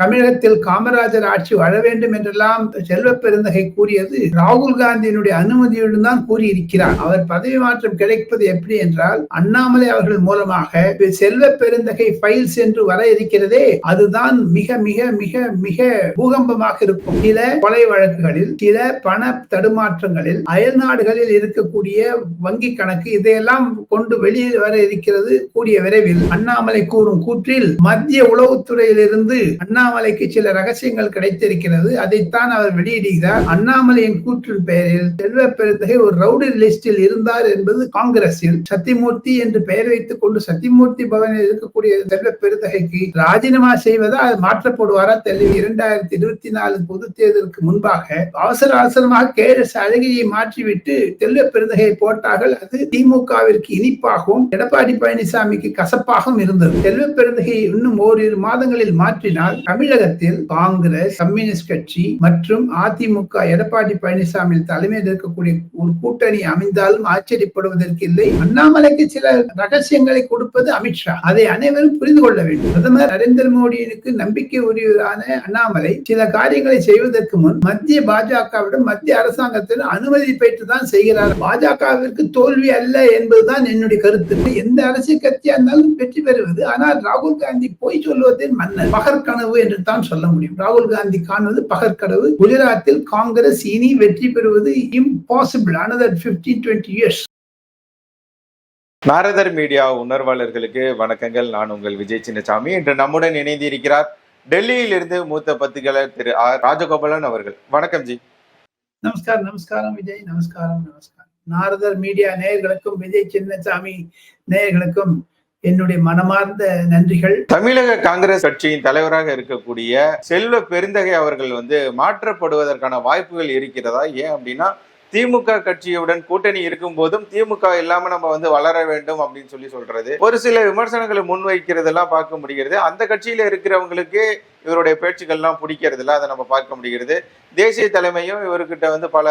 தமிழகத்தில் காமராஜர் ஆட்சி வர வேண்டும் என்றெல்லாம் செல்வ பெருந்தகை கூறியது ராகுல் காந்தியினுடைய அனுமதியுடன் தான் கூறியிருக்கிறார். அவர் பதவி மாற்றம் கிடைப்பது எப்படி என்றால் அண்ணாமலை அவர்கள் மூலமாக செல்வ பெருந்தகை ஃபைல்ஸ் என்று வர இருக்கிறதே அதுதான் மிக மிக மிக மிக பூகம்பமாக இருக்கும். சில கொலை வழக்குகளில் சில பண தடுமாற்றங்களில் அயல் நாடுகளில் இருக்கக்கூடிய வங்கி கணக்கு இதையெல்லாம் கொண்டு வெளியில் வர இருக்கிறது கூடிய விரைவில். அண்ணாமலை கூறும் கூற்றில் மத்திய உளவுத்துறையிலிருந்து அண்ணா அண்ணாமலைக்கு சில ரகசியங்கள் கிடைத்திருக்கிறது. அதைத்தான் அவர் வெளியிடுகிறார். அண்ணாமலையின் கூற்றின் பெயரில் செல்வ பெருந்தகை ஒரு ரவுடி லிஸ்டில் இருந்தார் என்பது காங்கிரஸில் சத்தியமூர்த்தி என்று பெயர் வைத்துக் கொண்டு சத்தியமூர்த்தி பவனில் இருக்கக்கூடிய செல்வ பெருந்தகைக்கு ராஜினாமா செய்வதா? அது மாற்றப்படுவாரா? தெளிவு இரண்டாயிரத்தி இருபத்தி நாலு பொது தேர்தலுக்கு முன்பாக அவசர அவசரமாக கே எஸ் அழகியை மாற்றிவிட்டு செல்வ பெருந்தகையை போட்டார்கள். அது திமுகவிற்கு இனிப்பாகவும் எடப்பாடி பழனிசாமிக்கு கசப்பாகவும் இருந்தது. செல்வ பெருந்தகையை இன்னும் ஓரிரு மாதங்களில் மாற்றினால் தமிழகத்தில் காங்கிரஸ் கம்யூனிஸ்ட் கட்சி மற்றும் அதிமுக எடப்பாடி பழனிசாமி தலைமையில் இருக்கக்கூடிய ஒரு கூட்டணி அமைந்தாலும் ஆச்சரியப்படுவதற்கு இல்லை. அண்ணாமலைக்கு சில ரகசியங்களை கொடுப்பது அமித்ஷா அதை அனைவரும் புரிந்து கொள்ள வேண்டும். பிரதமர் நரேந்திர மோடிக்கு நம்பிக்கை உரியவரான அண்ணாமலை சில காரியங்களை செய்வதற்கு முன் மத்திய பாஜகவிடம் மத்திய அரசாங்கத்தில் அனுமதி பெற்று தான் செய்கிறார். பாஜகவிற்கு தோல்வி அல்ல என்பதுதான் என்னுடைய கருத்து. எந்த அரசியல் கட்சியா இருந்தாலும் வெற்றி பெறுவது. ஆனால் ராகுல் காந்தி பொய் சொல்வதில் மன்னர். பகற்கனவு என்று தான் சொல்ல முடியும். ராகுல் காந்தி காணுவது பகற்கனவு குஜராத்தில் காங்கிரஸ் இனி வெற்றி பெறுவது impossible another fifteen twenty years Naradar media உணர்வாளர்களுக்கு வணக்கங்கள். நான் உங்கள் விஜய் சின்னசாமி. இன்று நம்முடன் இணைந்து இருக்கிறார் டெல்லியில் இருந்து மூத்த பத்திரிகையாளர் திரு ராஜகோபாலன் அவர்கள். வணக்கம் ஜி. நமஸ்காரம் நமஸ்காரம் விஜய். நமஸ்காரம் நமஸ்காரம். நாரதர் மீடியா நேயர்களுக்கும் விஜய் சின்னசாமி நேயர்களுக்கும் என்னுடைய மனமார்ந்த நன்றிகள். தமிழக காங்கிரஸ் கட்சியின் தலைவராக இருக்கக்கூடிய செல்வ பெருந்தகை அவர்கள் வந்து மாற்றப்படுவதற்கான வாய்ப்புகள் இருக்கிறதா? ஏன் அப்படின்னா திமுக கட்சியுடன் கூட்டணி இருக்கும் போதும் திமுக இல்லாம நம்ம வந்து வளர வேண்டும் அப்படின்னு சொல்லி சொல்றது. ஒரு சில விமர்சனங்களை முன்வைக்கிறதெல்லாம் பார்க்க முடிகிறது. அந்த கட்சியில இருக்கிறவங்களுக்கு இவருடைய பேச்சுக்கள்லாம் பிடிக்கிறது இல்லை அதை நம்ம பார்க்க முடிகிறது. தேசிய தலைமையும் இவர்கிட்ட வந்து பல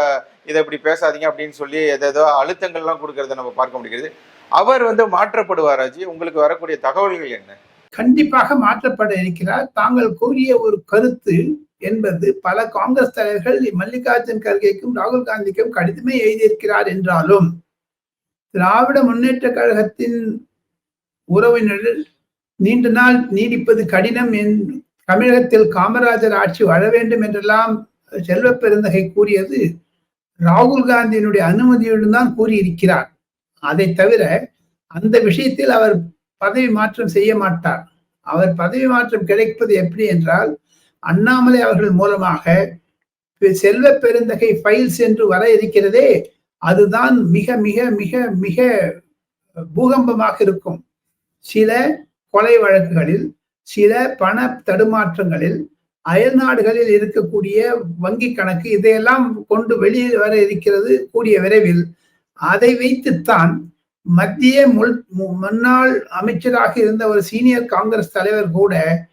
இதை இப்படி பேசாதீங்க அப்படின்னு சொல்லி எதோ அழுத்தங்கள்லாம் கொடுக்கறத நம்ம பார்க்க முடிகிறது. அவர் வந்து மாற்றப்படுவார் அஜி உங்களுக்கு வரக்கூடிய தகவல்கள் என்ன? கண்டிப்பாக மாற்றப்பட இருக்கிறார். தாங்கள் கூறிய ஒரு கருத்து என்பது பல காங்கிரஸ் தலைவர்கள் மல்லிகார்ஜுன் கர்கேக்கும் ராகுல் காந்திக்கும் கடிதமே எழுதியிருக்கிறார் என்றாலும் திராவிட முன்னேற்ற கழகத்தின் உறவினர்கள் நீண்ட நாள் நீடிப்பது கடினம் என் தமிழகத்தில் காமராஜர் ஆட்சி வர வேண்டும் என்றெல்லாம் செல்வ பெருந்தகை கூறியது ராகுல் காந்தியினுடைய அனுமதியுடன் தான் கூறியிருக்கிறார். அதை தவிர அந்த விஷயத்தில் அவர் பதவி மாற்றம் செய்ய மாட்டார். அவர் பதவி மாற்றம் கிடைப்பது எப்படி என்றால் அண்ணாமலை அவர்கள் மூலமாக செல்வ பெருந்தகை ஃபைல்ஸ் என்று வர இருக்கிறதே அதுதான் மிக மிக மிக மிக பூகம்பமாக இருக்கும். சில கொலை வழக்குகளில் சில பண தடுமாற்றங்களில் அயல் நாடுகளில் இருக்கக்கூடிய வங்கி கணக்கு இதையெல்லாம் கொண்டு வெளியில் வர இருக்கிறது கூடிய விரைவில். அதை வைத்துத்தான் மத்திய முன்னாள் அமைச்சராக இருந்த ஒரு சீனியர் காங்கிரஸ் தலைவர் கூட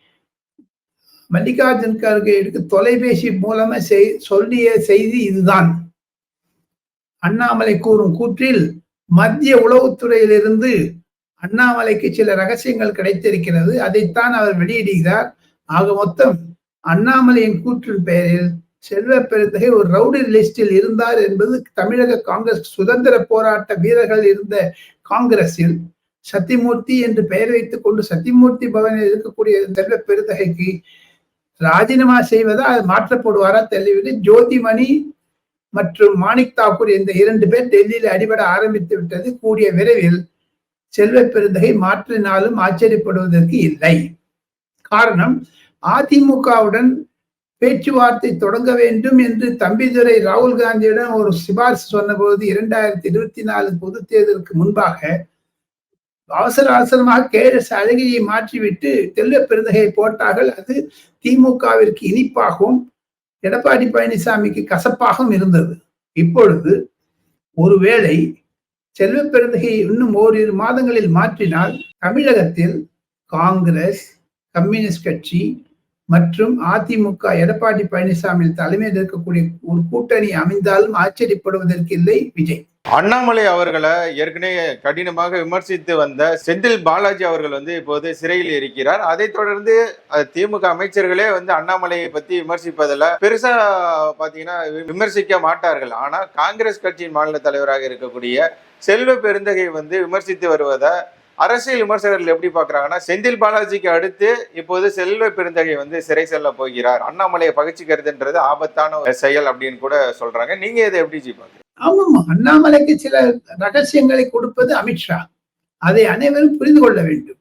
மல்லிகார்ஜுன் கர்கேக்கு தொலைபேசி மூலமா செய் சொல்லிய செய்தி இதுதான். அண்ணாமலை கூறும் கூற்றில் மத்திய உளவுத்துறையிலிருந்து அண்ணாமலைக்கு சில ரகசியங்கள் கிடைத்திருக்கிறது. அதைத்தான் அவர் வெளியிடுகிறார். ஆக மொத்தம் அண்ணாமலையின் கூற்றின் பெயரில் செல்வ பெருந்தகை ஒரு ரவுடி லிஸ்டில் இருந்தார் என்பது தமிழக காங்கிரஸ் சுதந்திர போராட்ட வீரர்கள் இருந்த காங்கிரஸில். சத்தியமூர்த்தி என்று பெயர் வைத்துக் கொண்டு சத்தியமூர்த்தி பவனில் இருக்கக்கூடிய செல்வ பெருந்தகைக்கு ராஜினாமா செய்வதா அது மாற்றப்படுவாரா தெரியவில்லை. ஜோதிமணி மற்றும் மாணிக் தாக்கூர் இந்த இரண்டு பேர் டெல்லியில் அடிபட ஆரம்பித்து விட்டது. கூடிய விரைவில் செல்வ பெருந்தகை மாற்றினாலும் ஆச்சரியப்படுவதற்கு இல்லை. காரணம் அதிமுகவுடன் பேச்சுவார்த்தை தொடங்க வேண்டும் என்று தம்பிதுரை ராகுல் காந்தியிடம் ஒரு சிபாரிசு சொன்னபோது இரண்டாயிரத்தி இருபத்தி நாலு பொது தேர்தலுக்கு முன்பாக அவசர அவசரமாக கே எஸ் அழகியை மாற்றிவிட்டு தெல்ல பெருந்தகையை போட்டார்கள். அது திமுகவிற்கு இனிப்பாகவும் எடப்பாடி பழனிசாமிக்கு கசப்பாகவும் இருந்தது. இப்பொழுது ஒருவேளை செல்வ பெருந்தகையை இன்னும் ஓரிரு மாதங்களில் மாற்றினால் தமிழகத்தில் காங்கிரஸ் கம்யூனிஸ்ட் கட்சி மற்றும் அதிமுக எடப்பாடி பழனிசாமி தலைமையில் இருக்கக்கூடிய ஒரு கூட்டணி அமைந்தாலும் ஆச்சரியப்படுவதற்கு இல்லை விஜய். அண்ணாமலை அவர்களை ஏற்கனவே கடினமாக விமர்சித்து வந்த செந்தில் பாலாஜி அவர்கள் வந்து இப்போது சிறையில் இருக்கிறார். அதைத் தொடர்ந்து திமுக அமைச்சர்களே வந்து அண்ணாமலையை பத்தி விமர்சிப்பதில் பெருசா பாத்தீங்கன்னா விமர்சிக்க மாட்டார்கள். ஆனா காங்கிரஸ் கட்சியின் மாநில தலைவராக இருக்கக்கூடிய செல்வ பெருந்தகை வந்து விமர்சித்து வருவதை அரசியல் விமர்சகர்கள் எப்படி பாக்குறாங்கன்னா செந்தில் பாலாஜிக்கு அடுத்து இப்போது செல்வ பெருந்தகை வந்து சிறை செல்ல போகிறார். அண்ணாமலையை பகிச்சுக்கிறதுன்றது ஆபத்தான ஒரு செயல் அப்படின்னு கூட சொல்றாங்க. நீங்க இதை எப்படி ஜி பாக்குறீங்க ஆமாம் அண்ணாமலைக்கு சில ரகசியங்களை கொடுப்பது அமித்ஷா அதை அனைவரும் புரிந்து கொள்ள வேண்டும்.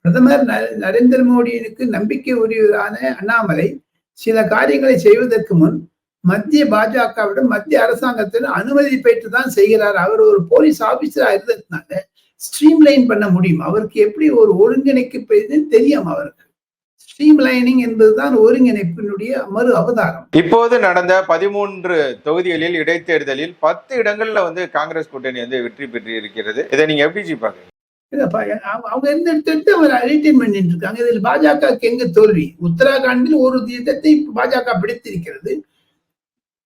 பிரதமர் ந- நரேந்திர மோடியினுக்கு நம்பிக்கை உரியவரான அண்ணாமலை சில காரியங்களை செய்வதற்கு முன் மத்திய பாஜகவிடம் மத்திய அரசாங்கத்தில் அனுமதி பெற்று தான் செய்கிறார். அவர் ஒரு போலீஸ் ஆபீசரா இருந்ததுனால ஸ்ட்ரீம்லைன் பண்ண முடியும். அவருக்கு எப்படி ஒரு ஒருங்கிணைக்கு தெரியும் அவருக்கு. ஸ்ட்ரீம்லைனிங் என்பதுதான் ஒருங்கிணைப்பினுடைய மறு அவதாரம். இப்போது நடந்த பதிமூன்று தொகுதிகளில் இடைத்தேர்தலில் பத்து இடங்கள்ல வந்து காங்கிரஸ் கூட்டணி வந்து வெற்றி பெற்று இருக்கிறது இதை நீங்க எப்படி பாக்குறீங்க அவங்க- எந்த எடுத்து அவர் ரிட்டைன் பண்ணிட்டு இருக்காங்க? இதில் பாஜகவுக்கு எங்க தோல்வி? உத்தராகண்டில் ஒரு இடத்தை பாஜக பிடித்திருக்கிறது.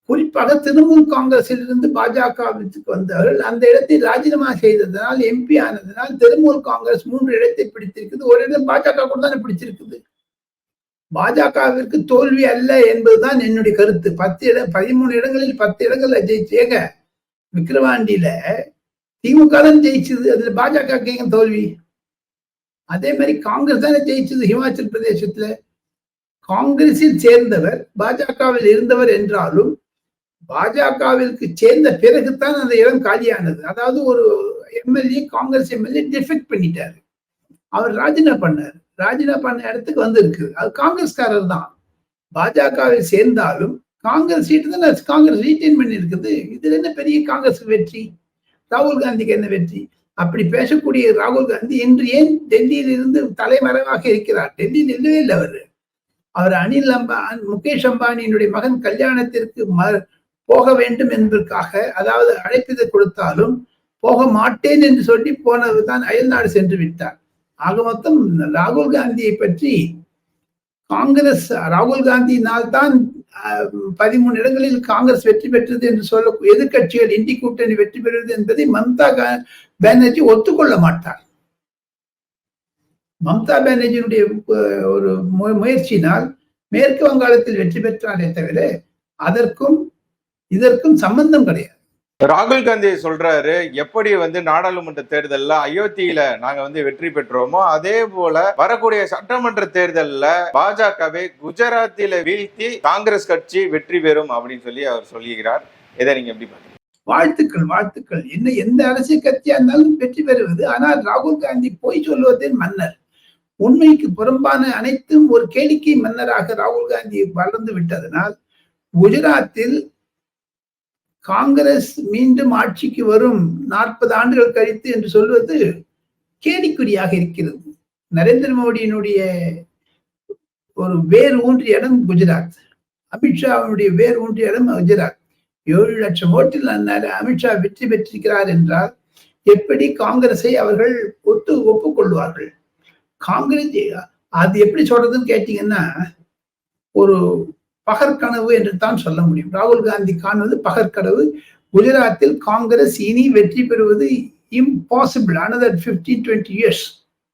குறிப்பாக திரிணாமுல் காங்கிரஸில் இருந்து பாஜகவிற்கு வந்தவர்கள் அந்த இடத்தை ராஜினாமா செய்ததனால் எம்பி ஆனதனால் திரிணாமுல் காங்கிரஸ் மூன்று இடத்தை பிடித்திருக்குது. ஒரு இடம் பாஜக கூட தானே பிடிச்சிருக்குது. பாஜகவிற்கு தோல்வி அல்ல என்பதுதான் என்னுடைய கருத்து. பத்து இடம் பதிமூணு இடங்களில் பத்து இடங்கள்ல ஜெயிச்சேங்க. விக்கிரவாண்டியில திமுக தான் ஜெயிச்சது. அதுல பாஜக தோல்வி? அதே மாதிரி காங்கிரஸ் தானே ஜெயிச்சது ஹிமாச்சல் பிரதேசத்துல. காங்கிரஸில் சேர்ந்தவர் பாஜகவில் இருந்தவர் என்றாலும் பாஜகவிற்கு சேர்ந்த பிறகுதான் அந்த இடம் காலியானது. அதாவது ஒரு எம்எல்ஏ காங்கிரஸ் எம்எல்ஏ டிஃபெக்ட் பண்ணிட்டாரு. அவர் ராஜினாமா பண்ணார். ராஜினாமா பண்ண இடத்துக்கு வந்து இருக்குது அது காங்கிரஸ்காரர் தான். பாஜகவில் சேர்ந்தாலும் காங்கிரஸ் சீட்டு தான் காங்கிரஸ் ரீட்டைன் பண்ணி இருக்குது இதுல என்ன பெரிய காங்கிரஸ் வெற்றி? ராகுல் காந்திக்கு என்ன வெற்றி? அப்படி பேசக்கூடிய ராகுல் காந்தி இன்று ஏன் டெல்லியில் இருந்து தலைமறைவாக இருக்கிறார்? டெல்லியில் இல்லவே இல்லை அவர். அவர் அனில் அம்பா முகேஷ் அம்பானியினுடைய மகன் கல்யாணத்திற்கு ம- போக வேண்டும் என்பதற்காக அதாவது அழைப்பது கொடுத்தாலும் போக மாட்டேன் என்று சொல்லி போனதுதான் அயல்நாடு சென்று விட்டார். ஆக மொத்தம் ராகுல் காந்தியை பற்றி காங்கிரஸ் ராகுல் காந்தியினால் தான் பதிமூணு இடங்களில் காங்கிரஸ் வெற்றி பெற்றது என்று சொல்ல எதிர்க்கட்சிகள் இந்தி கூட்டணி வெற்றி பெறுவது என்பதை மம்தா கா- பானர்ஜி ஒத்துக்கொள்ள மாட்டார். மம்தா பானர்ஜியினுடைய ஒரு மு- முயற்சியினால் மேற்கு வங்காளத்தில் வெற்றி பெற்றாரே தவிர அதற்கும் இதற்கும் சம்பந்தம் கிடையாது. ராகுல் காந்தி சொல்றாரு எப்படி வந்து நாடாளுமன்ற தேர்தல்ல அயோத்தியில நாங்க வந்து வெற்றி பெற்றோமோ அதே போல வரக்கூடிய சட்டமன்ற தேர்தல்ல பாஜகவை குஜராத்தில வீழ்த்தி காங்கிரஸ் கட்சி வெற்றி பெறும் அப்படின்னு சொல்லி அவர் சொல்லுகிறார் இதை நீங்க எப்படி பாக்குறீங்க வாழ்த்துக்கள் வாழ்த்துக்கள். என்ன எந்த அரசியல் கட்சியா இருந்தாலும் வெற்றி பெறுவது. ஆனால் ராகுல் காந்தி பொய் சொல்வதில் மன்னர். உண்மைக்கு புறம்பான அனைத்தும் ஒரு கேளிக்கை மன்னராக ராகுல் காந்தி வளர்ந்து விட்டதனால் குஜராத்தில் காங்கிரஸ் மீண்டும் ஆட்சிக்கு வரும் நாற்பது ஆண்டுகள் கழித்து என்று சொல்வது கேலிக்குறியாக இருக்கிறது. நரேந்திர மோடியினுடைய ஒரு வேர் ஊன்றிய இடம் குஜராத். அமித்ஷாவினுடைய வேர் ஊன்றிய இடம் குஜராத். ஏழு லட்சம் ஓட்டில் அந்நேர அமித்ஷா வெற்றி பெற்றிருக்கிறார் என்றால் எப்படி காங்கிரஸை அவர்கள் ஒத்து ஒப்புக்கொள்வார்கள்? காங்கிரஸ் அது எப்படி சொல்றதுன்னு கேட்டீங்கன்னா ஒரு பகற்கனவு என்று தான் சொல்ல முடியும். ராகுல் காந்தி காணுவது பகற்கனவு. குஜராத்தில் காங்கிரஸ் இனி வெற்றி பெறுவது இம்பாசிபிள் another 15 டுவெண்ட்டி இயர்ஸ்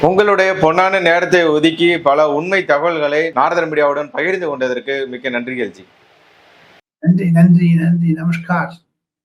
உங்களுடைய பொன்னான நேரத்தை ஒதுக்கி பல உண்மை தகவல்களை நாரதர் மீடியாவுடன் பகிர்ந்து கொண்டதற்கு மிக்க நன்றிகள் ஜி. நன்றி நன்றி நன்றி. நமஸ்கார்.